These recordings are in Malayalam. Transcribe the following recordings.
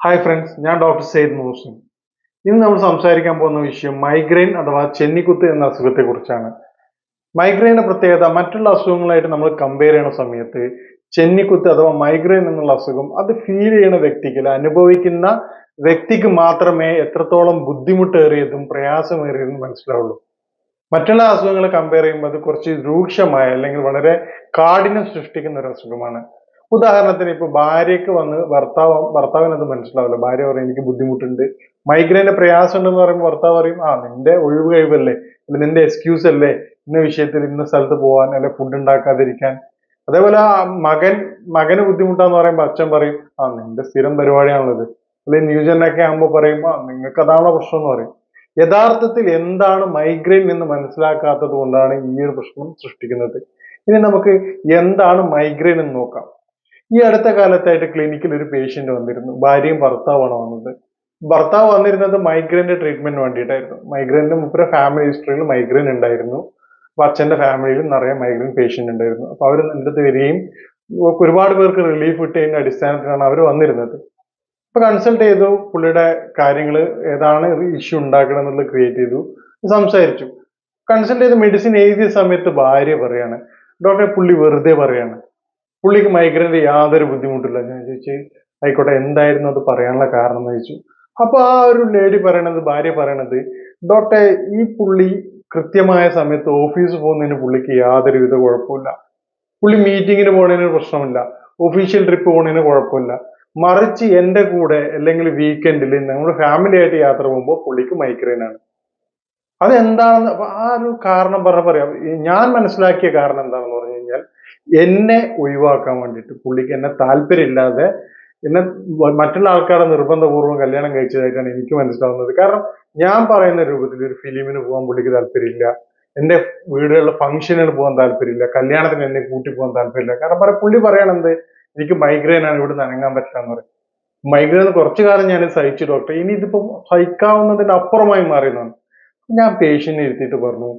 ഹായ് ഫ്രണ്ട്സ് ഞാൻ ഡോക്ടർ സെയ്ദ് മൂസിൻ ഇന്ന് നമ്മൾ സംസാരിക്കാൻ പോകുന്ന വിഷയം മൈഗ്രെയിൻ അഥവാ ചെന്നിക്കുത്ത് എന്ന അസുഖത്തെ കുറിച്ചാണ് മൈഗ്രെയിന്റെ പ്രത്യേകത മറ്റുള്ള അസുഖങ്ങളായിട്ട് നമ്മൾ കമ്പയർ ചെയ്യുന്ന സമയത്ത് ചെന്നിക്കുത്ത് അഥവാ മൈഗ്രെയിൻ എന്നുള്ള അസുഖം അത് ഫീൽ ചെയ്യുന്ന വ്യക്തിക്ക് അനുഭവിക്കുന്ന വ്യക്തിക്ക് മാത്രമേ എത്രത്തോളം ബുദ്ധിമുട്ടേറിയതും പ്രയാസമേറിയതും മനസ്സിലാവുള്ളൂ. മറ്റുള്ള അസുഖങ്ങളെ കമ്പയർ ചെയ്യുമ്പോൾ അത് കുറച്ച് രൂക്ഷമായ അല്ലെങ്കിൽ വളരെ കാഠിന്യം സൃഷ്ടിക്കുന്ന ഒരു അസുഖമാണ്. ഉദാഹരണത്തിന് ഇപ്പൊ ഭാര്യയ്ക്ക് വന്ന് ഭർത്താവ് ഭർത്താവിന് അത് മനസ്സിലാവില്ല. ഭാര്യ പറയും എനിക്ക് ബുദ്ധിമുട്ടുണ്ട്. മൈഗ്രൈന്റെ പ്രയാസം ഉണ്ടെന്ന് പറയുമ്പോൾ ഭർത്താവ് പറയും ആ നിന്റെ ഒഴിവ് കഴിവല്ലേ? അല്ലെ നിന്റെ എക്സ്ക്യൂസ് അല്ലേ? ഇന്ന വിഷയത്തിൽ ഇന്ന സ്ഥലത്ത് പോകാൻ അല്ലെ ഫുഡ് ഉണ്ടാക്കാതിരിക്കാൻ? അതേപോലെ ആ മകൻ മകന് ബുദ്ധിമുട്ടാന്ന് പറയുമ്പോൾ അച്ഛൻ പറയും ആ നിന്റെ സ്ഥിരം പരിപാടിയാണുള്ളത്. അല്ലെ ന്യൂജനൊക്കെ ആകുമ്പോൾ പറയും ആ നിങ്ങൾക്ക് അതാണോ പ്രശ്നം എന്ന് പറയും. യഥാർത്ഥത്തിൽ എന്താണ് മൈഗ്രെയിൻ എന്ന് മനസ്സിലാക്കാത്തത് കൊണ്ടാണ് ഈ ഒരു പ്രശ്നം സൃഷ്ടിക്കുന്നത്. ഇനി നമുക്ക് എന്താണ് മൈഗ്രെയിൻ എന്ന് നോക്കാം. ഈ അടുത്ത കാലത്തായിട്ട് ക്ലിനിക്കിൽ ഒരു പേഷ്യന്റ് വന്നിരുന്നു. ഭാര്യയും ഭർത്താവാണ് വന്നത്. ഭർത്താവ് വന്നിരുന്നത് മൈഗ്രൈന്റെ ട്രീറ്റ്മെന്റ് വേണ്ടിയിട്ടായിരുന്നു. മൈഗ്രൈന്റെ മുപ്പര ഫാമിലി ഹിസ്റ്ററിയിൽ മൈഗ്രൈൻ ഉണ്ടായിരുന്നു. അപ്പൊ അച്ഛന്റെ ഫാമിലിയിൽ നിറയെ മൈഗ്രൈൻ പേഷ്യന്റ് ഉണ്ടായിരുന്നു. അപ്പൊ അവർ എന്റെ വരികയും ഒരുപാട് പേർക്ക് റിലീഫ് കിട്ടിയതിന്റെ അടിസ്ഥാനത്തിലാണ് അവർ വന്നിരുന്നത്. അപ്പൊ കൺസൾട്ട് ചെയ്തു. പുള്ളിയുടെ കാര്യങ്ങൾ ഏതാണ് ഇഷ്യൂ ഉണ്ടാക്കണം എന്നുള്ളത് ക്രിയേറ്റ് ചെയ്തു. സംസാരിച്ചു. കൺസൾട്ട് ചെയ്ത് മെഡിസിൻ എഴുതിയ സമയത്ത് ഭാര്യ പറയാണ് ഡോക്ടറെ പുള്ളി വെറുതെ പറയാണ്. പുള്ളിക്ക് മൈഗ്രൈന്റെ യാതൊരു ബുദ്ധിമുട്ടില്ല. ഞാൻ ചോദിച്ചു ആയിക്കോട്ടെ എന്തായിരുന്നു അത് പറയാനുള്ള കാരണം എന്ന് ചോദിച്ചു. അപ്പൊ ആ ഒരു ലേഡി പറയണത് ഭാര്യ പറയണത് ഡോക്ടറെ ഈ പുള്ളി കൃത്യമായ സമയത്ത് ഓഫീസ് പോകുന്നതിന് പുള്ളിക്ക് യാതൊരുവിധ കുഴപ്പമില്ല. പുള്ളി മീറ്റിങ്ങിന് പോകുന്നതിന് പ്രശ്നമില്ല. ഒഫീഷ്യൽ ട്രിപ്പ് പോകുന്നതിന് കുഴപ്പമില്ല. മറിച്ച് എന്റെ കൂടെ അല്ലെങ്കിൽ വീക്കെൻഡിൽ നമ്മൾ ഫാമിലി ആയിട്ട് യാത്ര പോകുമ്പോൾ പുള്ളിക്ക് മൈഗ്രെയിൻ ആണ്. അതെന്താണെന്ന് ആ ഒരു കാരണം പറഞ്ഞ പറയാം. ഞാൻ മനസ്സിലാക്കിയ കാരണം എന്താണെന്ന് പറഞ്ഞു കഴിഞ്ഞാൽ എന്നെ ഒഴിവാക്കാൻ വേണ്ടിയിട്ട് പുള്ളിക്ക് എന്നെ താല്പര്യമില്ലാതെ എന്നെ മറ്റുള്ള ആൾക്കാരെ നിർബന്ധപൂർവം കല്യാണം കഴിച്ചതായിട്ടാണ് എനിക്ക് മനസ്സിലാവുന്നത്. കാരണം ഞാൻ പറയുന്ന രൂപത്തിൽ ഒരു ഫിലിമിന് പോകാൻ പുള്ളിക്ക് താല്പര്യമില്ല. എന്റെ വീടുകളിലെ ഫംഗ്ഷനുകൾ പോകാൻ താല്പര്യമില്ല. കല്യാണത്തിന് എന്നെ കൂട്ടി പോകാൻ താല്പര്യമില്ല. കാരണം പറയാം പുള്ളി പറയണത് എനിക്ക് മൈഗ്രെയിൻ ആണ് ഇവിടെ നനങ്ങാൻ പറ്റില്ല എന്ന് പറയും. മൈഗ്രെയിൻ കുറച്ചു കാലം ഞാൻ സഹിച്ചു ഡോക്ടർ ഇനി ഇതിപ്പോ സഹിക്കാവുന്നതിന്റെ അപ്പുറമായി മാറിയെന്നാണ്. ഞാൻ പേഷ്യന്റ് ഇരുത്തിയിട്ട് പറഞ്ഞു.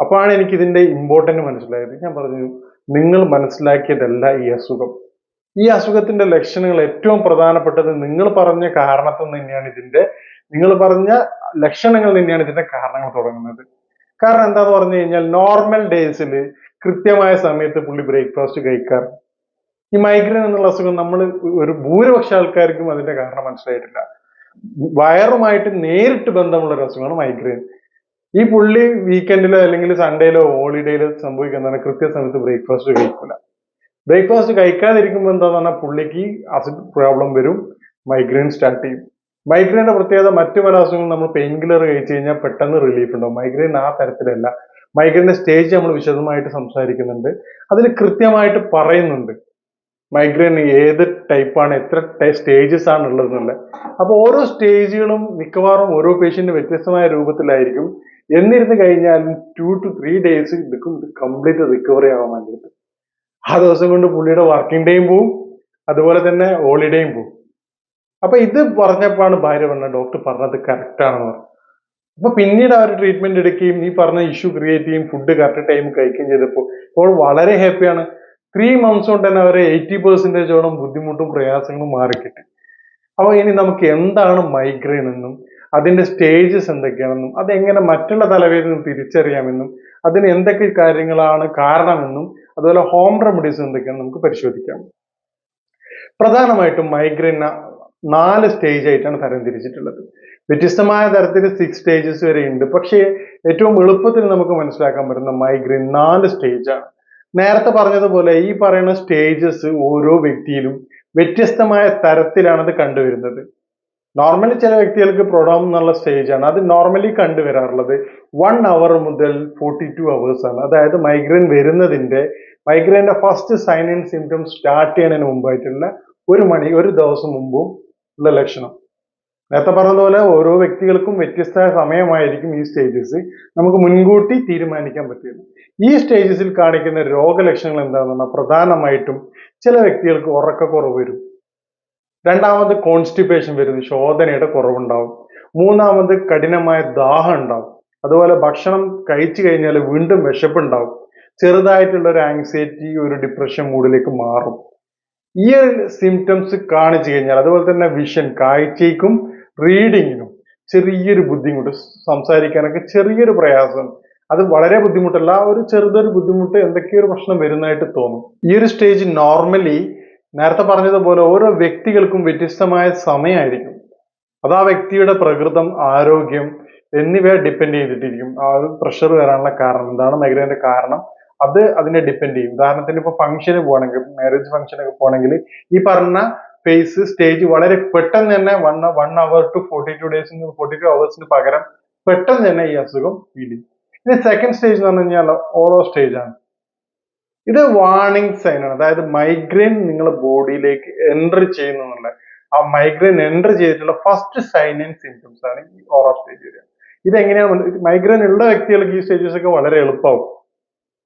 അപ്പോഴാണ് എനിക്ക് ഇതിന്റെ ഇമ്പോർട്ടന്റ് മനസ്സിലായത്. ഞാൻ പറഞ്ഞു നിങ്ങൾ മനസ്സിലാക്കിയതല്ല ഈ അസുഖം. ഈ അസുഖത്തിന്റെ ലക്ഷണങ്ങൾ ഏറ്റവും പ്രധാനപ്പെട്ടത് നിങ്ങൾ പറഞ്ഞ കാരണത്തിൽ തന്നെയാണ് ഇതിന്റെ നിങ്ങൾ പറഞ്ഞ ലക്ഷണങ്ങൾ തന്നെയാണ് ഇതിന്റെ കാരണങ്ങൾ തുടങ്ങുന്നത്. കാരണം എന്താന്ന് പറഞ്ഞു കഴിഞ്ഞാൽ നോർമൽ ഡേയ്സിൽ കൃത്യമായ സമയത്ത് പുള്ളി ബ്രേക്ക്ഫാസ്റ്റ് കഴിക്കാറ്. ഈ മൈഗ്രെയിൻ എന്നുള്ള അസുഖം നമ്മൾ ഒരു ഭൂരിപക്ഷ ആൾക്കാർക്കും അതിന്റെ കാരണം മനസ്സിലായിട്ടില്ല. വയറുമായിട്ട് നേരിട്ട് ബന്ധമുള്ള ഒരു അസുഖമാണ് മൈഗ്രെയിൻ ഈ പുള്ളി വീക്കെൻഡിലോ അല്ലെങ്കിൽ സൺഡേയിലോ ഹോളിഡേയിലോ സംഭവിക്കുന്നതാണ് കൃത്യസമയത്ത് ബ്രേക്ക്ഫാസ്റ്റ് കഴിക്കില്ല ബ്രേക്ക്ഫാസ്റ്റ് കഴിക്കാതിരിക്കുമ്പോൾ എന്താന്ന് പറഞ്ഞാൽ പുള്ളിക്ക് അസിഡ് പ്രോബ്ലം വരും മൈഗ്രെയിൻ സ്റ്റാർട്ട് ചെയ്യും. മൈഗ്രെയിന്റെ പ്രത്യേകത മറ്റു പല അസുഖങ്ങളും നമ്മൾ പെയിൻ കില്ലർ കഴിച്ചു കഴിഞ്ഞാൽ പെട്ടെന്ന് റിലീഫ് ഉണ്ടാവും. മൈഗ്രെയിൻ ആ തരത്തിലല്ല. മൈഗ്രെയിന്റെ സ്റ്റേജ് നമ്മൾ വിശദമായിട്ട് സംസാരിക്കുന്നുണ്ട്. അതിൽ കൃത്യമായിട്ട് പറയുന്നുണ്ട്. മൈഗ്രെയിൻ ഏത് ടൈപ്പാണ് എത്ര സ്റ്റേജസ് ആണ് ഉള്ളതെന്നുള്ളത്. അപ്പോൾ ഓരോ സ്റ്റേജുകളും മിക്കവാറും ഓരോ പേഷ്യന്റ് വ്യത്യസ്തമായ രൂപത്തിലായിരിക്കും. എന്നിരുന്ന് കഴിഞ്ഞാലും ടു ടു ത്രീ ഡേയ്സ് എടുക്കും ഇത് കംപ്ലീറ്റ് റിക്കവറി ആവാൻ വേണ്ടിയിട്ട്. ആ ദിവസം കൊണ്ട് പുള്ളിയുടെ വർക്കിംഗ് ഡേയും പോവും അതുപോലെ തന്നെ ഹോളിഡേയും പോവും. അപ്പൊ ഇത് പറഞ്ഞപ്പോഴാണ് ഭാര്യ പറഞ്ഞത് ഡോക്ടർ പറഞ്ഞത് കറക്റ്റ് ആണെന്ന് പറഞ്ഞു. അപ്പൊ പിന്നീട് അവർ ട്രീറ്റ്മെന്റ് എടുക്കുകയും ഈ പറഞ്ഞ ഇഷ്യൂ ക്രിയേറ്റ് ചെയ്യും ഫുഡ് കറക്റ്റ് ടൈം കഴിക്കുകയും ചെയ്തപ്പോൾ ഇപ്പോൾ വളരെ ഹാപ്പിയാണ് ത്രീ മന്ത്സ് കൊണ്ട് തന്നെ അവരെ എയ്റ്റി പെർസെന്റേജോളം ബുദ്ധിമുട്ടും പ്രയാസങ്ങളും മാറിക്കിട്ടി. അപ്പോൾ ഇനി നമുക്ക് എന്താണ് മൈഗ്രെയിൻ എന്നും അതിന്റെ സ്റ്റേജസ് എന്തൊക്കെയാണെന്നും അതെങ്ങനെ മറ്റുള്ള തലവേദന തിരിച്ചറിയാമെന്നും അതിന് എന്തൊക്കെ കാര്യങ്ങളാണ് കാരണമെന്നും അതുപോലെ ഹോം റെമഡീസ് എന്തൊക്കെയാണ് നമുക്ക് പരിശോധിക്കാം. പ്രധാനമായിട്ടും മൈഗ്രൈൻ നാല് സ്റ്റേജ് ആയിട്ടാണ് തരംതിരിച്ചിട്ടുള്ളത് വ്യത്യസ്തമായ തരത്തിൽ സിക്സ് സ്റ്റേജസ് വരെ ഉണ്ട്. പക്ഷേ ഏറ്റവും എളുപ്പത്തിൽ നമുക്ക് മനസ്സിലാക്കാൻ പറ്റുന്ന മൈഗ്രെയിൻ നാല് സ്റ്റേജാണ് നേരത്തെ പറഞ്ഞതുപോലെ ഈ പറയുന്ന സ്റ്റേജസ് ഓരോ വ്യക്തിയിലും വ്യത്യസ്തമായ തരത്തിലാണ് കണ്ടുവരുന്നത്. നോർമലി ചില വ്യക്തികൾക്ക് പ്രൊഡോം എന്നുള്ള സ്റ്റേജാണ് അത് നോർമലി കണ്ടുവരാറുള്ളത് വൺ അവർ മുതൽ ഫോർട്ടി ടു ആണ്. അതായത് മൈഗ്രെയിൻ വരുന്നതിന്റെ മൈഗ്രെയിന്റെ first sign and symptom start ചെയ്യുന്നതിന് മുമ്പായിട്ടുള്ള ഒരു മണി ഒരു ദിവസം മുമ്പും ഉള്ള ലക്ഷണം. നേരത്തെ പറഞ്ഞതുപോലെ ഓരോ വ്യക്തികൾക്കും വ്യത്യസ്ത സമയമായിരിക്കും ഈ സ്റ്റേജസ് നമുക്ക് മുൻകൂട്ടി തീരുമാനിക്കാൻ പറ്റില്ല ഈ സ്റ്റേജസിൽ കാണിക്കുന്ന രോഗലക്ഷണങ്ങൾ എന്താണെന്ന് പറഞ്ഞാൽ പ്രധാനമായിട്ടും ചില വ്യക്തികൾക്ക് ഉറക്കക്കുറവ് വരും. രണ്ടാമത് കോൺസ്റ്റിപ്പേഷൻ വരുന്നു. ശോധനയുടെ കുറവുണ്ടാവും. മൂന്നാമത് കഠിനമായ ദാഹം ഉണ്ടാവും. അതുപോലെ ഭക്ഷണം കഴിച്ചു കഴിഞ്ഞാൽ വീണ്ടും വിശപ്പുണ്ടാവും. ചെറുതായിട്ടുള്ള ഒരു ആങ്സൈറ്റി ഒരു ഡിപ്രഷൻ മൂഡിലേക്ക് മാറും. ഈ ഒരു സിംറ്റംസ് കാണിച്ചു കഴിഞ്ഞാൽ അതുപോലെ തന്നെ വിഷൻ കാഴ്ചയ്ക്കും റീഡിങ്ങിനും ചെറിയൊരു ബുദ്ധിമുട്ട് സംസാരിക്കാനൊക്കെ ചെറിയൊരു പ്രയാസം. അത് വളരെ ബുദ്ധിമുട്ടല്ല ഒരു ചെറുതൊരു ബുദ്ധിമുട്ട് എന്തൊക്കെയൊരു പ്രശ്നം വരുന്നതായിട്ട് തോന്നും. ഈ ഒരു സ്റ്റേജ് നോർമലി നേരത്തെ പറഞ്ഞതുപോലെ ഓരോ വ്യക്തികൾക്കും വ്യത്യസ്തമായ സമയമായിരിക്കും. അത് ആ വ്യക്തിയുടെ പ്രകൃതം ആരോഗ്യം എന്നിവയെ ഡിപ്പെൻഡ് ചെയ്തിട്ടിരിക്കും. ആ ഒരു പ്രഷർ വരാനുള്ള കാരണം എന്താണ്? മൈഗ്രൈന്റെ കാരണം അത് അതിനെ ഡിപ്പെൻഡ് ചെയ്യും. ഉദാഹരണത്തിന് ഇപ്പൊ ഫംഗ്ഷന് പോകണമെങ്കിൽ മാരേജ് ഫംഗ്ഷനൊക്കെ പോകണമെങ്കിൽ ഈ പറഞ്ഞ ഫേസ് സ്റ്റേജ് വളരെ പെട്ടെന്ന് തന്നെ one one hour to forty two ഡേയ്സിന് forty two അവേഴ്സിന് പകരം പെട്ടെന്ന് തന്നെ ഈ അസുഖം ഫീൽ ചെയ്യും ഇനി സെക്കൻഡ് സ്റ്റേജ് എന്ന് പറഞ്ഞു കഴിഞ്ഞാൽ ഓറോ സ്റ്റേജ് ആണ്. ഇത് വാർണിംഗ് സൈൻ ആണ്. അതായത് മൈഗ്രെയിൻ നിങ്ങളുടെ ബോഡിയിലേക്ക് എൻട്രി ചെയ്യുന്നുള്ള ആ മൈഗ്രെയിൻ എൻട്രി ചെയ്തിട്ടുള്ള ഫസ്റ്റ് സൈൻ ആൻഡ് സിംറ്റംസ് ആണ് ഈ ഓറ സ്റ്റേജ് വരിക ഇതെങ്ങനെയാണ് മൈഗ്രെയിൻ ഉള്ള വ്യക്തികൾക്ക് ഈ സ്റ്റേജസ് ഒക്കെ വളരെ എളുപ്പമാവും.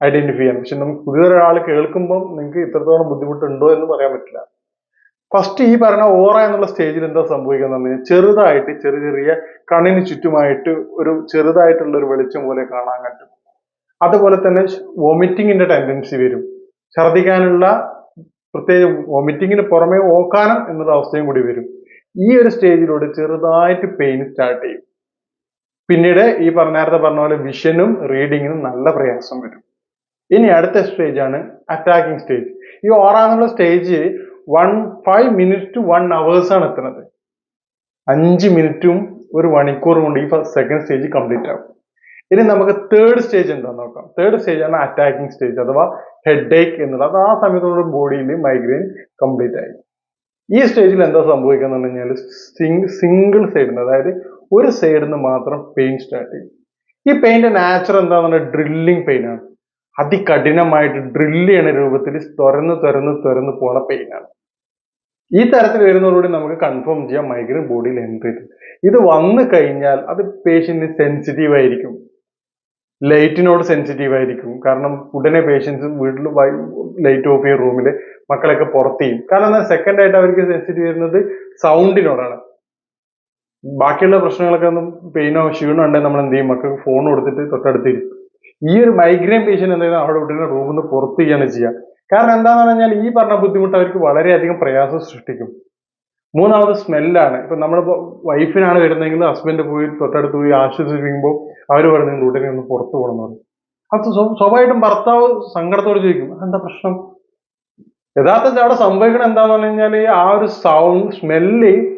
ഐഡന്റിഫൈ ചെയ്യാൻ. പക്ഷെ നമുക്ക് പുതിയൊരാൾ കേൾക്കുമ്പോൾ നിങ്ങൾക്ക് ഇത്രത്തോളം ബുദ്ധിമുട്ടുണ്ടോ എന്ന് പറയാൻ പറ്റില്ല. ഫസ്റ്റ് ഈ പറഞ്ഞ ഓറ എന്നുള്ള സ്റ്റേജിൽ എന്താ സംഭവിക്കുന്നത്? ചെറുതായിട്ട് ചെറിയ ചെറിയ കണ്ണിന് ചുറ്റുമായിട്ട് ഒരു ചെറുതായിട്ടുള്ള ഒരു വെളിച്ചം പോലെ കാണാൻ പറ്റും അതുപോലെ തന്നെ വോമിറ്റിങ്ങിന്റെ ടെൻഡൻസി വരും. ഛർദിക്കാനുള്ള പ്രത്യേക വോമിറ്റിങ്ങിന് പുറമെ ഓക്കാനം എന്നുള്ള അവസ്ഥയും കൂടി വരും. ഈ ഒരു സ്റ്റേജിലൂടെ ചെറുതായിട്ട് പെയിൻ സ്റ്റാർട്ട് ചെയ്യും. പിന്നീട് ഈ പറഞ്ഞ നേരത്തെ പറഞ്ഞ പോലെ വിഷനും റീഡിങ്ങിനും നല്ല പ്രയാസം വരും. ഇനി അടുത്ത സ്റ്റേജ് ആണ് അറ്റാക്കിംഗ് സ്റ്റേജ് ഈ ഓറാന്നുള്ള stage one five minute to one hours ആണ് എത്തുന്നത്. അഞ്ച് മിനിറ്റും ഒരു മണിക്കൂറും കൊണ്ട് ഈ സെക്കൻഡ് സ്റ്റേജ് കംപ്ലീറ്റ് ആകും ഇനി നമുക്ക് തേർഡ് സ്റ്റേജ് എന്താന്ന് നോക്കാം. തേർഡ് സ്റ്റേജ് ആണ് അറ്റാക്കിംഗ് സ്റ്റേജ് അഥവാ ഹെഡ് ഏക്ക് എന്നുള്ളത് അത് ആ സമയത്തോടെ ബോഡിയിൽ മൈഗ്രെയിൻ കംപ്ലീറ്റ് ആയി. ഈ സ്റ്റേജിൽ എന്താ സംഭവിക്കുന്നത് കഴിഞ്ഞാൽ സിംഗിൾ സൈഡിൽ അതായത് ഒരു സൈഡിൽ നിന്ന് മാത്രം പെയിൻ സ്റ്റാർട്ട് ചെയ്യും. ഈ പെയിന്റെ നാച്ചുറൽ എന്താണെന്ന് പറഞ്ഞാൽ ഡ്രില്ലിംഗ് പെയിൻ ആണ്. അതികഠിനമായിട്ട് ഡ്രില്ല് ചെയ്യണ രൂപത്തിൽ തുരന്ന് തുരന്ന് തുരന്ന് പോണ പെയിനാണ് ഈ തരത്തിൽ വരുന്നതോടുകൂടി നമുക്ക് കൺഫേം ചെയ്യാം മൈഗ്രെയിൻ ബോഡിയിൽ എൻട്രി ഇത് വന്നു കഴിഞ്ഞാൽ അത് പേഷ്യന്റിന് സെൻസിറ്റീവ് ആയിരിക്കും. ലൈറ്റിനോട് സെൻസിറ്റീവ് ആയിരിക്കും. കാരണം ഉടനെ പേഷ്യൻസ് വീട്ടിൽ ലൈറ്റ് ഓഫ് ചെയ്യും റൂമിൽ മക്കളൊക്കെ പുറത്ത് ചെയ്യും കാരണം എന്നാൽ സെക്കൻഡ് ആയിട്ട് അവർക്ക് സെൻസിറ്റീവ് വരുന്നത് സൗണ്ടിനോടാണ് ബാക്കിയുള്ള പ്രശ്നങ്ങളൊക്കെ ഒന്നും പെയിനോ ക്ഷീണോ ഉണ്ടെങ്കിൽ നമ്മൾ എന്ത് ചെയ്യും? മക്കൾക്ക് ഫോൺ കൊടുത്തിട്ട് തൊട്ടടുത്തിരിക്കും ഈ ഒരു മൈഗ്രെയിൻ പേഷ്യൻ എന്തായാലും അവിടെ ഉടനെ റൂമിൽ നിന്ന് പുറത്ത് ചെയ്യാണ് ചെയ്യുക. കാരണം എന്താണെന്ന് പറഞ്ഞാൽ ഈ പറഞ്ഞ ബുദ്ധിമുട്ട് അവർക്ക് വളരെയധികം പ്രയാസം സൃഷ്ടിക്കും. മൂന്നാമത് സ്മെല്ലാണ്. ഇപ്പൊ നമ്മൾ വൈഫിനാണ് വരുന്നതെങ്കിൽ ഹസ്ബൻഡ് പോയി തൊട്ടടുത്ത് പോയി ആശ്വസിപ്പിക്കുമ്പോൾ അവർ പറഞ്ഞു ഉടനെ ഒന്ന് പുറത്തു പോകണം എന്ന് അത് സ്വ- സ്വാഭാവികമായിട്ടും ഭർത്താവ് സങ്കടത്തോട് ചോദിക്കും എന്താ പ്രശ്നം? യഥാർത്ഥത്തിൽ അവിടെ സംഭവിക്കണം എന്താന്ന് പറഞ്ഞു കഴിഞ്ഞാൽ ആ ഒരു സൗണ്ട് സ്മെല്ല്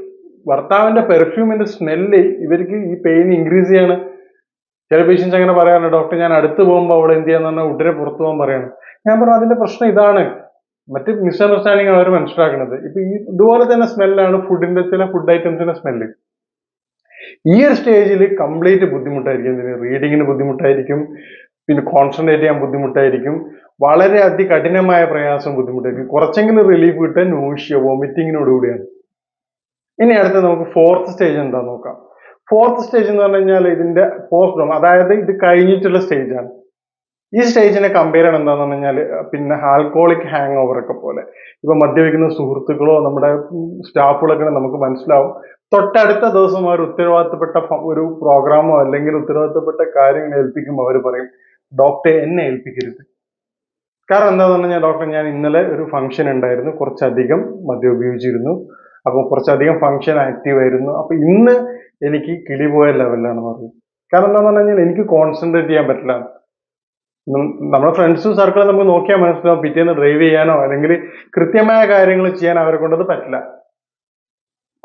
ഭർത്താവിന്റെ പെർഫ്യൂമിന്റെ സ്മെല്ല് ഇവർക്ക് ഈ പെയിൻ ഇൻക്രീസ് ചെയ്യാണ്. ചില പേഷ്യൻസ് അങ്ങനെ പറയാറുണ്ട് ഡോക്ടർ ഞാൻ അടുത്ത് പോകുമ്പോൾ അവിടെ എന്ത് ചെയ്യാന്ന് പറഞ്ഞാൽ ഉടനെ പുറത്തു പോകാൻ പറയാണ്. ഞാൻ പറഞ്ഞു അതിന്റെ പ്രശ്നം ഇതാണ്. മറ്റ് മിസ്അണ്ടർസ്റ്റാൻഡിങ് അവർ മനസ്സിലാക്കുന്നത്. ഇപ്പൊ ഈ ഇതുപോലെ തന്നെ സ്മെല്ലാണ് ഫുഡിന്റെ ചില ഫുഡ് ഐറ്റംസിന്റെ സ്മെല്ല് ഈ ഒരു സ്റ്റേജിൽ കംപ്ലീറ്റ് ബുദ്ധിമുട്ടായിരിക്കും. ഇതിന് റീഡിങ്ങിന് ബുദ്ധിമുട്ടായിരിക്കും. പിന്നെ കോൺസെൻട്രേറ്റ് ചെയ്യാൻ ബുദ്ധിമുട്ടായിരിക്കും. വളരെ അതികഠിനമായ പ്രയാസം ബുദ്ധിമുട്ടായിരിക്കും. കുറച്ചെങ്കിലും റിലീഫ് കിട്ടാൻ നോഷ്യ വോമിറ്റിങ്ങിനോട് കൂടിയാണ്. ഇനി അടുത്ത നമുക്ക് ഫോർത്ത് സ്റ്റേജ് എന്താ നോക്കാം. ഫോർത്ത് സ്റ്റേജ് എന്ന് പറഞ്ഞു കഴിഞ്ഞാൽ ഇതിന്റെ പോസ്റ്റ് അതായത് ഇത് കഴിഞ്ഞിട്ടുള്ള സ്റ്റേജ് ആണ്. ഈ സ്റ്റേജിനെ കമ്പയർ ചെയ്യണം എന്താന്ന് പറഞ്ഞു കഴിഞ്ഞാൽ പിന്നെ ആൽക്കോളിക് ഹാങ് ഓവർ ഒക്കെ പോലെ. ഇപ്പൊ മദ്യപിക്കുന്ന സുഹൃത്തുക്കളോ നമ്മുടെ സ്റ്റാഫുകളൊക്കെ നമുക്ക് മനസ്സിലാവും. തൊട്ടടുത്ത ദിവസം അവർ ഉത്തരവാദിത്തപ്പെട്ട ഒരു പ്രോഗ്രാമോ അല്ലെങ്കിൽ ഉത്തരവാദിത്തപ്പെട്ട കാര്യങ്ങൾ ഏൽപ്പിക്കുമ്പോൾ അവർ പറയും ഡോക്ടറെ എന്നെ ഏൽപ്പിക്കരുത്. കാരണം എന്താന്ന് പറഞ്ഞാൽ ഡോക്ടർ ഞാൻ ഇന്നലെ ഒരു ഫംഗ്ഷൻ ഉണ്ടായിരുന്നു. കുറച്ചധികം മദ്യം ഉപയോഗിച്ചിരുന്നു. അപ്പോൾ കുറച്ചധികം ഫംഗ്ഷൻ ആക്റ്റീവ് ആയിരുന്നു. അപ്പൊ ഇന്ന് എനിക്ക് കിളി പോയ ലെവലിലാണ് പറഞ്ഞത് കാരണം എന്താണെന്ന് പറഞ്ഞു കഴിഞ്ഞാൽ എനിക്ക് കോൺസെൻട്രേറ്റ് ചെയ്യാൻ പറ്റില്ല. നമ്മുടെ ഫ്രണ്ട്സും സർക്കിളും നമുക്ക് നോക്കിയാൽ മനസ്സിലാവും. പിറ്റേന്ന് ഡ്രൈവ് ചെയ്യാനോ അല്ലെങ്കിൽ കൃത്യമായ കാര്യങ്ങൾ ചെയ്യാൻ അവരെ കൊണ്ടത് പറ്റില്ല.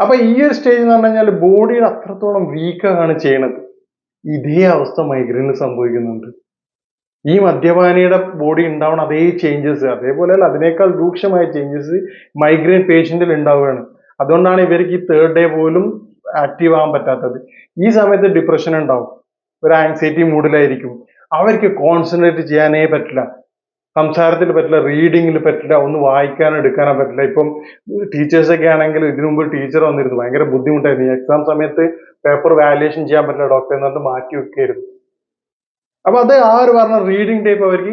അപ്പൊ ഈ ഒരു സ്റ്റേജ് എന്ന് പറഞ്ഞു കഴിഞ്ഞാൽ ബോഡിയുടെ അത്രത്തോളം വീക്കാണ് ചെയ്യണത്. ഇതേ അവസ്ഥ മൈഗ്രൈനിൽ സംഭവിക്കുന്നുണ്ട്. ഈ മദ്യപാനിയുടെ ബോഡി ഉണ്ടാവുന്ന അതേ ചേഞ്ചസ് അതേപോലെ അതിനേക്കാൾ രൂക്ഷമായ ചേഞ്ചസ് മൈഗ്രെയിൻ പേഷ്യന്റിൽ ഉണ്ടാവുകയാണ്. അതുകൊണ്ടാണ് ഇവർക്ക് ഈ തേർഡ് ഡേ പോലും ആക്റ്റീവ് ആവാൻ പറ്റാത്തത്. ഈ സമയത്ത് ഡിപ്രഷൻ ഉണ്ടാവും. ഒരു ആങ്സൈറ്റി മൂഡിലായിരിക്കും അവർക്ക് കോൺസെൻട്രേറ്റ് ചെയ്യാനേ പറ്റില്ല. സംസാരത്തിൽ പറ്റില്ല റീഡിങ്ങിൽ പറ്റില്ല ഒന്ന് വായിക്കാനോ എടുക്കാനോ പറ്റില്ല. ഇപ്പം ടീച്ചേഴ്സൊക്കെ ആണെങ്കിൽ ഇതിനു മുമ്പ് ടീച്ചർ വന്നിരുന്നു. ഭയങ്കര ബുദ്ധിമുട്ടായിരുന്നു. എക്സാം സമയത്ത് പേപ്പർ വാല്യുവേഷൻ ചെയ്യാൻ പറ്റില്ല ഡോക്ടർ എന്ന് പറഞ്ഞിട്ട് മാറ്റി വെക്കുകയായിരുന്നു അപ്പൊ അത് ആ ഒരു പറഞ്ഞ റീഡിംഗ് ടൈപ്പ് അവർക്ക്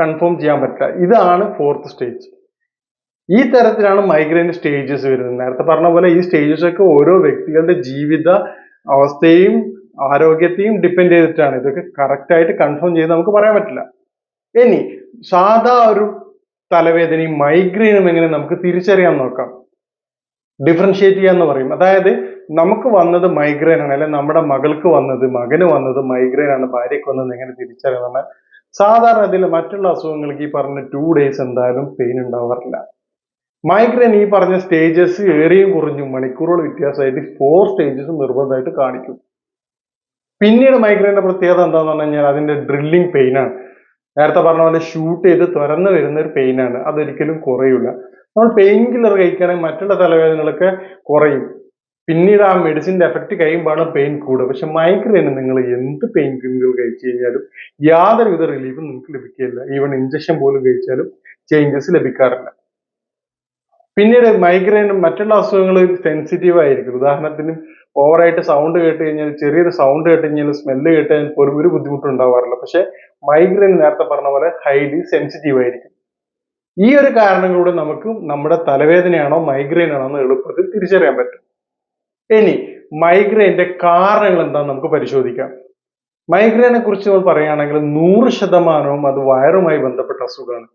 കൺഫേം ചെയ്യാൻ പറ്റില്ല. ഇതാണ് ഫോർത്ത് സ്റ്റേജ് ഈ തരത്തിലാണ് മൈഗ്രെയിൻ സ്റ്റേജസ് വരുന്നത്. നേരത്തെ പറഞ്ഞ പോലെ ഈ സ്റ്റേജസ് ഒക്കെ ഓരോ വ്യക്തികളുടെ ജീവിത അവസ്ഥയും ആരോഗ്യത്തെയും ഡിപ്പെൻഡ് ചെയ്തിട്ടാണ്. ഇതൊക്കെ കറക്റ്റ് ആയിട്ട് കൺഫേം ചെയ്ത് നമുക്ക് പറയാൻ പറ്റില്ല. ഇനി സാധാ ഒരു തലവേദനയും മൈഗ്രെയിനും എങ്ങനെ നമുക്ക് തിരിച്ചറിയാൻ നോക്കാം. ഡിഫറൻഷിയേറ്റ് ചെയ്യാന്ന് പറയും. അതായത് നമുക്ക് വന്നത് മൈഗ്രെയിൻ ആണ് അല്ലെ നമ്മുടെ മകൾക്ക് വന്നത് മകന് വന്നത് മൈഗ്രെയിൻ ആണ് ഭാര്യയ്ക്ക് വന്നത് എങ്ങനെ തിരിച്ചറിയാൻ സാധാരണ ഇതിൽ മറ്റുള്ള അസുഖങ്ങൾക്ക് ഈ പറഞ്ഞ ടു ഡേയ്സ് എന്തായാലും പെയിൻ ഉണ്ടാവാറില്ല. മൈഗ്രെയിൻ ഈ പറഞ്ഞ സ്റ്റേജസ് ഏറിയും കുറഞ്ഞും മണിക്കൂറുകൾ വ്യത്യാസമായിട്ട് ഫോർ സ്റ്റേജസ് നിർബന്ധമായിട്ട് കാണിക്കും. പിന്നീട് മൈഗ്രൈന്റെ പ്രത്യേകത എന്താന്ന് പറഞ്ഞു കഴിഞ്ഞാൽ അതിന്റെ ഡ്രില്ലിംഗ് പെയിൻ ആണ്. നേരത്തെ പറഞ്ഞ പോലെ ഷൂട്ട് ചെയ്ത് തുറന്നു വരുന്ന ഒരു പെയിൻ ആണ്. അതൊരിക്കലും കുറയില്ല നമ്മൾ പെയിൻ കില്ലർ കഴിക്കുകയാണെങ്കിൽ മറ്റുള്ള തലവേദനകളൊക്കെ കുറയും. പിന്നീട് ആ മെഡിസിന്റെ എഫക്റ്റ് കഴിയുമ്പോഴാണ് പെയിൻ കൂടുക. പക്ഷെ മൈഗ്രൈന് നിങ്ങൾ എന്ത് പെയിൻ കില്ലർ കഴിച്ചു കഴിഞ്ഞാലും യാതൊരുവിധ റിലീഫും നിങ്ങൾക്ക് ലഭിക്കില്ല ഈവൻ ഇഞ്ചക്ഷൻ പോലും കഴിച്ചാലും ചേഞ്ചസ് ലഭിക്കാറില്ല. പിന്നീട് മൈഗ്രെയിനും മറ്റുള്ള അസുഖങ്ങൾ സെൻസിറ്റീവ് ആയിരിക്കും ഉദാഹരണത്തിന് ഓവറായിട്ട് സൗണ്ട് കേട്ട് കഴിഞ്ഞാൽ ചെറിയൊരു സൗണ്ട് കേട്ട് കഴിഞ്ഞാൽ സ്മെല്ല് കേട്ട് കഴിഞ്ഞാൽ പോലും ഒരു ബുദ്ധിമുട്ടും ഉണ്ടാവാറില്ല പക്ഷെ മൈഗ്രെയിൻ നേരത്തെ പറഞ്ഞ പോലെ ഹൈലി സെൻസിറ്റീവ് ആയിരിക്കും. ഈ ഒരു കാരണങ്ങളിലൂടെ നമുക്ക് നമ്മുടെ തലവേദനയാണോ മൈഗ്രെയിൻ ആണോ എന്ന് എളുപ്പത്തിൽ തിരിച്ചറിയാൻ പറ്റും. ഇനി മൈഗ്രെയിന്റെ കാരണങ്ങൾ എന്താണെന്ന് നമുക്ക് പരിശോധിക്കാം. മൈഗ്രെയിനെ കുറിച്ച് നമ്മൾ പറയുകയാണെങ്കിൽ നൂറ് ശതമാനവും അത് വയറുമായി ബന്ധപ്പെട്ട അസുഖമാണ്.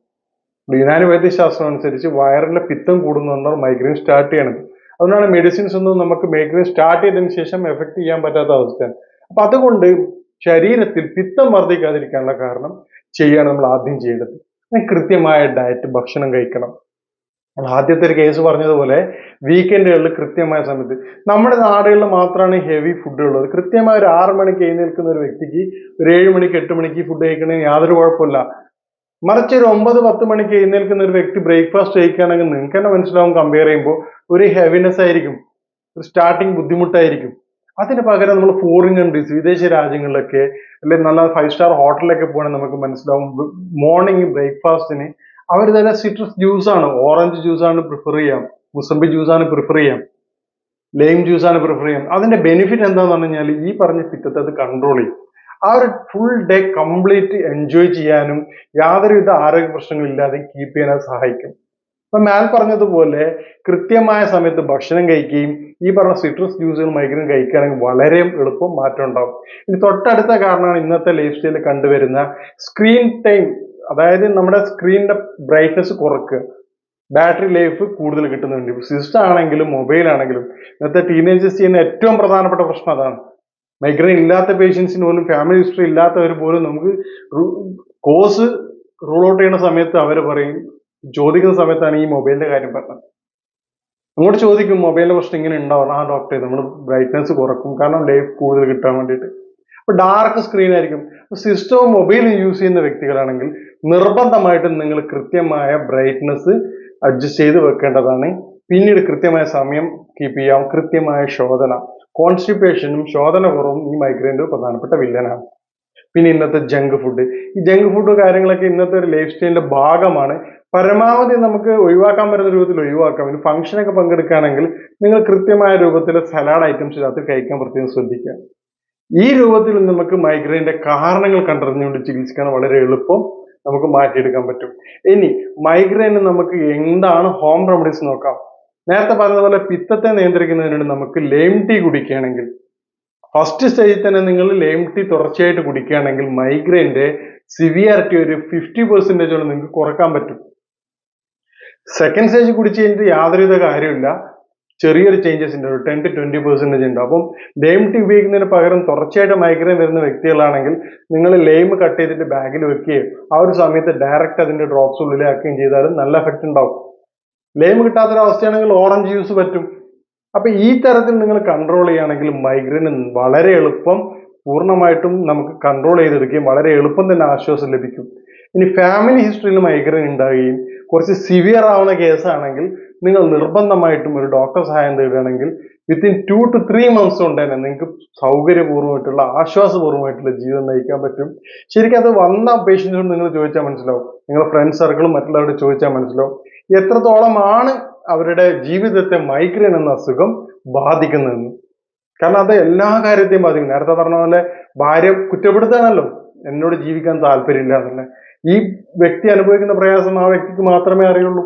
യുനാനി വൈദ്യശാസ്ത്രം അനുസരിച്ച് വയറിലെ പിത്തം കൂടുന്നതാണ് മൈഗ്രെയിൻ സ്റ്റാർട്ട് ചെയ്യണത് അതുകൊണ്ടാണ് മെഡിസിൻസ് ഒന്നും നമുക്ക് മൈഗ്രെയിൻ സ്റ്റാർട്ട് ചെയ്തതിന് ശേഷം എഫക്ട് ചെയ്യാൻ പറ്റാത്ത അവസ്ഥയാണ്. അപ്പൊ അതുകൊണ്ട് ശരീരത്തിൽ പിത്തം വർദ്ധിക്കാതിരിക്കാനുള്ള കാരണം ചെയ്യാണ് നമ്മൾ ആദ്യം ചെയ്യേണ്ടത് കൃത്യമായ ഡയറ്റ് ഭക്ഷണം കഴിക്കണം. നമ്മൾ ആദ്യത്തെ ഒരു കേസ് പറഞ്ഞതുപോലെ വീക്കെൻഡുകളിൽ കൃത്യമായ സമയത്ത് നമ്മുടെ നാടുകളിൽ മാത്രമാണ് ഹെവി ഫുഡ് ഉള്ളത്. കൃത്യമായ ഒരു ആറ് മണിക്ക് എഴുന്നേൽക്കുന്ന ഒരു വ്യക്തിക്ക് ഒരു ഏഴ് മണിക്ക് എട്ട് മണിക്ക് ഫുഡ് കഴിക്കണമെങ്കിൽ യാതൊരു കുഴപ്പമില്ല മറിച്ച് ഒരു ഒമ്പത് പത്ത് മണിക്ക് എഴുന്നേൽക്കുന്ന ഒരു വ്യക്തി ബ്രേക്ക്ഫാസ്റ്റ് കഴിക്കുകയാണെങ്കിൽ നിങ്ങൾക്ക് തന്നെ മനസ്സിലാവും കമ്പയർ ചെയ്യുമ്പോൾ ഒരു ഹെവിനെസ് ആയിരിക്കും ഒരു സ്റ്റാർട്ടിങ് ബുദ്ധിമുട്ടായിരിക്കും. അതിന് പകരം നമ്മൾ ഫോറിൻ കൺട്രീസ് വിദേശ രാജ്യങ്ങളിലൊക്കെ അല്ലെങ്കിൽ നല്ല ഫൈവ് സ്റ്റാർ ഹോട്ടലിലൊക്കെ പോകണമെങ്കിൽ നമുക്ക് മനസ്സിലാവും മോർണിംഗ് ബ്രേക്ക്ഫാസ്റ്റിന് അവർ തന്നെ സിട്രസ് ജ്യൂസ് ആണ് ഓറഞ്ച് ജ്യൂസ് ആണ് പ്രിഫർ ചെയ്യാം മുസംബി ജ്യൂസ് ആണ് പ്രിഫർ ചെയ്യാം ലൈം ജ്യൂസ് ആണ് പ്രിഫർ ചെയ്യാം. അതിന്റെ ബെനിഫിറ്റ് എന്താണെന്ന് പറഞ്ഞു കഴിഞ്ഞാൽ ഈ പറഞ്ഞ ഫിറ്റത്തെ അത് കൺട്രോൾ ചെയ്യും. ആ ഒരു ഫുൾ ഡേ കംപ്ലീറ്റ് എൻജോയ് ചെയ്യാനും യാതൊരുവിധ ആരോഗ്യ പ്രശ്നങ്ങളില്ലാതെ കീപ്പ് ചെയ്യാൻ സഹായിക്കും. അപ്പൊ മാൽ പറഞ്ഞതുപോലെ കൃത്യമായ സമയത്ത് ഭക്ഷണം കഴിക്കുകയും ഈ പറഞ്ഞ സിട്രസ് ജ്യൂസുകൾ മൈഗ്രെയിൻ കഴിക്കുകയാണെങ്കിൽ വളരെ എളുപ്പം മാറ്റം ഉണ്ടാവും. ഇനി തൊട്ടടുത്ത കാരണമാണ് ഇന്നത്തെ ലൈഫ് സ്റ്റൈലിൽ കണ്ടുവരുന്ന സ്ക്രീൻ ടൈം അതായത് നമ്മുടെ സ്ക്രീനിന്റെ ബ്രൈറ്റ്നസ് കുറക്കുക. ബാറ്ററി ലൈഫ് കൂടുതൽ കിട്ടുന്നുണ്ട്. സിസ്റ്റം ആണെങ്കിലും മൊബൈൽ ആണെങ്കിലും. ഇന്നത്തെ ടീനേജേഴ്സ് ചെയ്യുന്ന ഏറ്റവും പ്രധാനപ്പെട്ട പ്രശ്നം അതാണ്. മൈഗ്രെയിൻ ഇല്ലാത്ത പേഷ്യൻസിന് പോലും ഫാമിലി ഹിസ്റ്ററി ഇല്ലാത്തവർ പോലും നമുക്ക് കോഴ്സ് റൂൾ ഔട്ട് ചെയ്യുന്ന സമയത്ത് അവർ പറയും ചോദിക്കുന്ന സമയത്താണ് ഈ മൊബൈലിന്റെ കാര്യം പറഞ്ഞത്. അങ്ങോട്ട് ചോദിക്കും മൊബൈലിന്റെ പ്രശ്നം ഇങ്ങനെ ഉണ്ടാവണം ആ ഡോക്ടറെ നമ്മൾ ബ്രൈറ്റ്നസ് കുറക്കും. കാരണം ലൈഫ് കൂടുതൽ കിട്ടാൻ വേണ്ടിയിട്ട്. അപ്പൊ ഡാർക്ക് സ്ക്രീൻ ആയിരിക്കും. സിസ്റ്റവും മൊബൈലും യൂസ് ചെയ്യുന്ന വ്യക്തികളാണെങ്കിൽ നിർബന്ധമായിട്ടും നിങ്ങൾ കൃത്യമായ ബ്രൈറ്റ്നസ് അഡ്ജസ്റ്റ് ചെയ്ത് വെക്കേണ്ടതാണ്. പിന്നീട് കൃത്യമായ സമയം കീപ്പ് ചെയ്യാം. കൃത്യമായ ശോധന. കോൺസ്റ്റിപ്പേഷനും ശോധന കുറവും ഈ മൈഗ്രെയിന്റെ പ്രധാനപ്പെട്ട വില്ലനാണ് പിന്നെ ഇന്നത്തെ ജങ്ക് ഫുഡ് ഈ ജങ്ക് ഫുഡ് കാര്യങ്ങളൊക്കെ ഇന്നത്തെ ഒരു ലൈഫ് സ്റ്റൈലിന്റെ ഭാഗമാണ്. പരമാവധി നമുക്ക് ഒഴിവാക്കാൻ പറ്റുന്ന രൂപത്തിൽ ഒഴിവാക്കാം. ഇനി ഫംഗ്ഷനൊക്കെ പങ്കെടുക്കുകയാണെങ്കിൽ നിങ്ങൾ കൃത്യമായ രൂപത്തിൽ സലാഡ് ഐറ്റംസ് ഇതിനകത്ത് കഴിക്കാൻ പ്രത്യേകം ശ്രദ്ധിക്കുക. ഈ രൂപത്തിൽ നമുക്ക് മൈഗ്രൈന്റെ കാരണങ്ങൾ കണ്ടറിഞ്ഞുകൊണ്ട് ചികിത്സിക്കാൻ വളരെ എളുപ്പം നമുക്ക് മാറ്റിയെടുക്കാൻ പറ്റും. ഇനി മൈഗ്രെയിന് നമുക്ക് എന്താണ് ഹോം റെമഡീസ് നോക്കാം. നേരത്തെ പറഞ്ഞതുപോലെ പിത്തത്തെ നിയന്ത്രിക്കുന്നതിന് വേണ്ടി നമുക്ക് ലെയിം ടീ കുടിക്കുകയാണെങ്കിൽ ഫസ്റ്റ് സ്റ്റേജിൽ തന്നെ നിങ്ങൾ ലെയിം ടീ തുടർച്ചയായിട്ട് കുടിക്കുകയാണെങ്കിൽ മൈഗ്രെയിന്റെ സിവിയാരിറ്റി ഒരു ഫിഫ്റ്റി പെർസെന്റേജോളം നിങ്ങൾക്ക് കുറയ്ക്കാൻ പറ്റും. സെക്കൻഡ് സ്റ്റേജ് കുടിച്ച് കഴിഞ്ഞിട്ട് യാതൊരുവിധ കാര്യമില്ല ചെറിയൊരു ചേഞ്ചസ് ഉണ്ട് ഒരു ടെൻ ടു ട്വന്റി പെർസെന്റേജ് ഉണ്ട്. അപ്പം ലെയിം ടീ ഉപയോഗിക്കുന്നതിന് പകരം തുടർച്ചയായിട്ട് മൈഗ്രെയിൻ വരുന്ന വ്യക്തികളാണെങ്കിൽ നിങ്ങൾ ലെയിം കട്ട് ചെയ്തിട്ട് ബാഗിൽ വെക്കുകയും ആ ഒരു സമയത്ത് ഡയറക്റ്റ് അതിന്റെ ഡ്രോപ്സ് ഉള്ളിലാക്കുകയും ചെയ്താലും നല്ല എഫക്റ്റ് ഉണ്ടാവും. ലെയിം കിട്ടാത്തൊരവസ്ഥയാണെങ്കിൽ ഓറഞ്ച് ജ്യൂസ് പറ്റും. അപ്പൊ ഈ തരത്തിൽ നിങ്ങൾ കൺട്രോൾ ചെയ്യുകയാണെങ്കിൽ മൈഗ്രൈൻ വളരെ എളുപ്പം പൂർണമായിട്ടും നമുക്ക് കൺട്രോൾ ചെയ്തെടുക്കുകയും വളരെ എളുപ്പം തന്നെ ആശ്വാസം ലഭിക്കും. ഇനി ഫാമിലി ഹിസ്റ്ററിയിൽ മൈഗ്രെയിൻ ഉണ്ടാവുകയും കുറച്ച് സിവിയർ ആവുന്ന കേസാണെങ്കിൽ നിങ്ങൾ നിർബന്ധമായിട്ടും ഒരു ഡോക്ടർ സഹായം തേടുകയാണെങ്കിൽ within two two three months കൊണ്ട് തന്നെ നിങ്ങൾക്ക് സൗകര്യപൂർവമായിട്ടുള്ള ആശ്വാസപൂർവമായിട്ടുള്ള ജീവിതം നയിക്കാൻ പറ്റും. ശരിക്കും അത് വന്ന പേഷ്യൻസിനോട് നിങ്ങൾ ചോദിച്ചാൽ മനസ്സിലാവും. നിങ്ങളുടെ ഫ്രണ്ട് സർക്കിളും മറ്റുള്ളവരോട് ചോദിച്ചാൽ മനസ്സിലാവും. എത്രത്തോളമാണ് അവരുടെ ജീവിതത്തെ മൈഗ്രെയിൻ എന്ന അസുഖം ബാധിക്കുന്നതെന്ന്. കാരണം അത് എല്ലാ കാര്യത്തെയും ബാധിക്കും. നേരത്തെ പറഞ്ഞ പോലെ ഭാര്യ കുറ്റപ്പെടുത്താനല്ലോ എന്നോട് ജീവിക്കാൻ താല്പര്യമില്ല എന്നല്ലേ. ഈ വ്യക്തി അനുഭവിക്കുന്ന പ്രയാസം ആ വ്യക്തിക്ക് മാത്രമേ അറിയുള്ളൂ.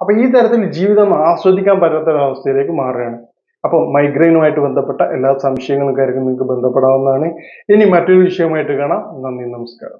അപ്പൊ ഈ തരത്തിൽ ജീവിതം ആസ്വദിക്കാൻ പറ്റാത്ത ഒരവസ്ഥയിലേക്ക് മാറുകയാണ്. അപ്പം മൈഗ്രെയിനുമായിട്ട് ബന്ധപ്പെട്ട എല്ലാ സംശയങ്ങളും കാര്യങ്ങളും നിങ്ങൾക്ക് ബന്ധപ്പെടാവുന്നതാണ്. ഇനി മറ്റൊരു വിഷയമായിട്ട് കാണാം. നന്ദി നമസ്കാരം.